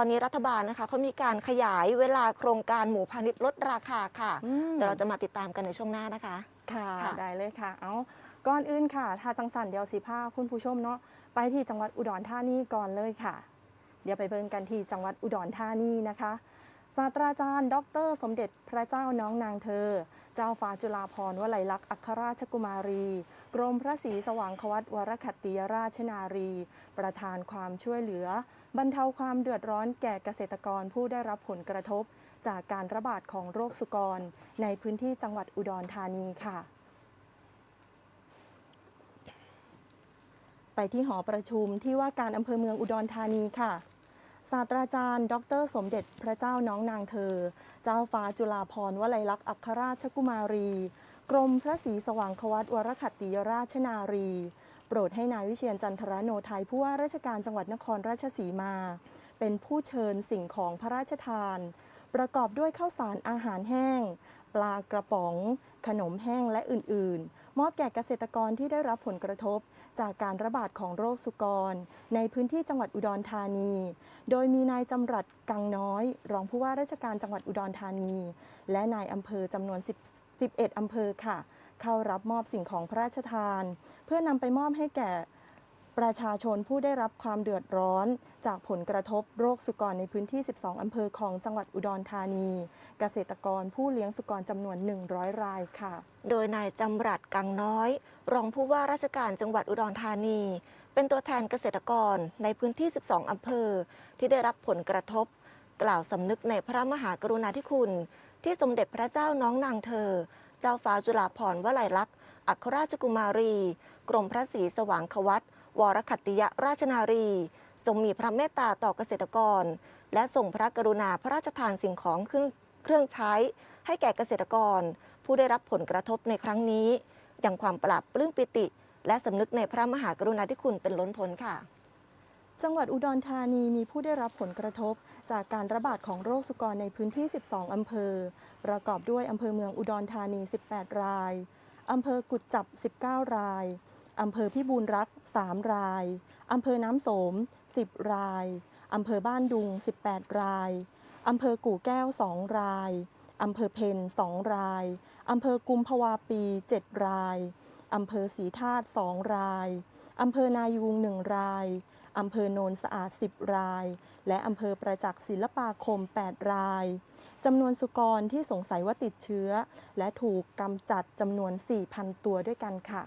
ตอนนี้รัฐบาลนะคะเขามีการขยายเวลาโครงการหมูพาณิชย์ลดราคาค่ะอืม เดี๋ยวเราจะมาติดตามกันในช่วงหน้านะคะ ค่ะ ค่ะ ได้เลยค่ะ เอาก่อนอื่นค่ะถ้าจังสันเดียวสิพาคุณผู้ชมเนาะ ไปที่จังหวัดอุดรธานีก่อนเลยค่ะ เดี๋ยวไปเบิ่งกันที่จังหวัดอุดรธานีนะคะ ศาสตราจารย์ ดร สมเด็จพระเจ้าน้องนางเธอ เจ้าฟ้าจุฬาภรณ์วลัยลักษณ์อัครราชกุมารี กรมพระศรีสว่างควัตวรคัตติยราชนารี ประธานความช่วยเหลือ บรรเทาความเดือดร้อนแก่เกษตรกรผู้ได้รับผลกระทบ จากการระบาดของโรคสุกร ในพื้นที่จังหวัดอุดรธานีค่ะ ไปที่หอประชุมที่ว่าการอำเภอเมืองอุดรธานีค่ะ ศาสตราจารย์ ดร สมเด็จพระเจ้าน้องนางเธอ เจ้าฟ้าจุฬาภรณ์วลัยลักษณ์อัครราชกุมารี กรมพระศรีสว่างควัตวรคัตติยราชนารี โปรดให้นายวิเชียนจันทรโนไทยผู้ว่าราชการจังหวัดนครราชสีมา เป็นผู้เชิญสิ่งของพระราชทาน ประกอบด้วยข้าวสารอาหารแห้ง ปลากระป๋อง ขนมแห้งและอื่น ๆ มอบแก่เกษตรกรที่ได้รับผลกระทบ จากการระบาดของโรคสุกร ในพื้นที่จังหวัดอุดรธานี โดยมีนายจำรัดกังน้อย รองผู้ว่าราชการจังหวัดอุดรธานี และนายอำเภอจำนวน10 11อำเภอค่ะ เข้ารับมอบสิ่งของพระราชทาน เพื่อนำไปมอบให้แก่ ประชาชนผู้ได้รับความเดือดร้อน จากผลกระทบโรคสุกรในพื้นที่ 12 อำเภอของจังหวัดอุดรธานี เกษตรกรผู้เลี้ยงสุกรจำนวน 100 รายค่ะ โดยนายจำรัดกังน้อย รองผู้ว่าราชการจังหวัดอุดรธานี เป็นตัวแทนเกษตรกรในพื้นที่ 12 อำเภอ ที่ได้รับผลกระทบ กล่าวสำนึกในพระมหากรุณาธิคุณ ที่สมเด็จพระเจ้าน้องนางเธอ เจ้าฟ้าจุฬาภรณ์วลัยลักษณ์อัครราชกุมารี กรมพระศรีสว่างควัต วรคัตติยราชนารี ทรงมีพระเมตตาต่อเกษตรกร และทรงพระกรุณาพระราชทานสิ่งของเครื่องเครื่องใช้ ให้แก่เกษตรกร ผู้ได้รับผลกระทบในครั้งนี้ อย่างความปราบปลื้มปิติ และสำนึกในพระมหากรุณาธิคุณเป็นล้นพ้นค่ะจังหวัดอุดรธานีมีผู้ได้รับผลกระทบ จากการระบาดของโรคสุกรในพื้นที่ 12 อำเภอ ประกอบด้วยอำเภอเมืองอุดรธานี 18 ราย อำเภอกุดจับ 19 ราย อำเภอพิบูลรัก 3 ราย อำเภอน้ำโสม 10 ราย อำเภอบ้านดุง 18 ราย อำเภอกู่แก้ว 2 ราย อำเภอเพน 2 ราย อำเภอกุมภาวาปี 7 ราย อำเภอศรีธาตุ 2 ราย อำเภอนายูง 1 ราย อำเภอโนนสะอาด 10 ราย และอำเภอประจักษ์ศิลปาคม 8 รายจำนวนสุกรที่สงสัยว่าติดเชื้อ และถูกกำจัดจำนวน 4,000 ตัวด้วยกันค่ะ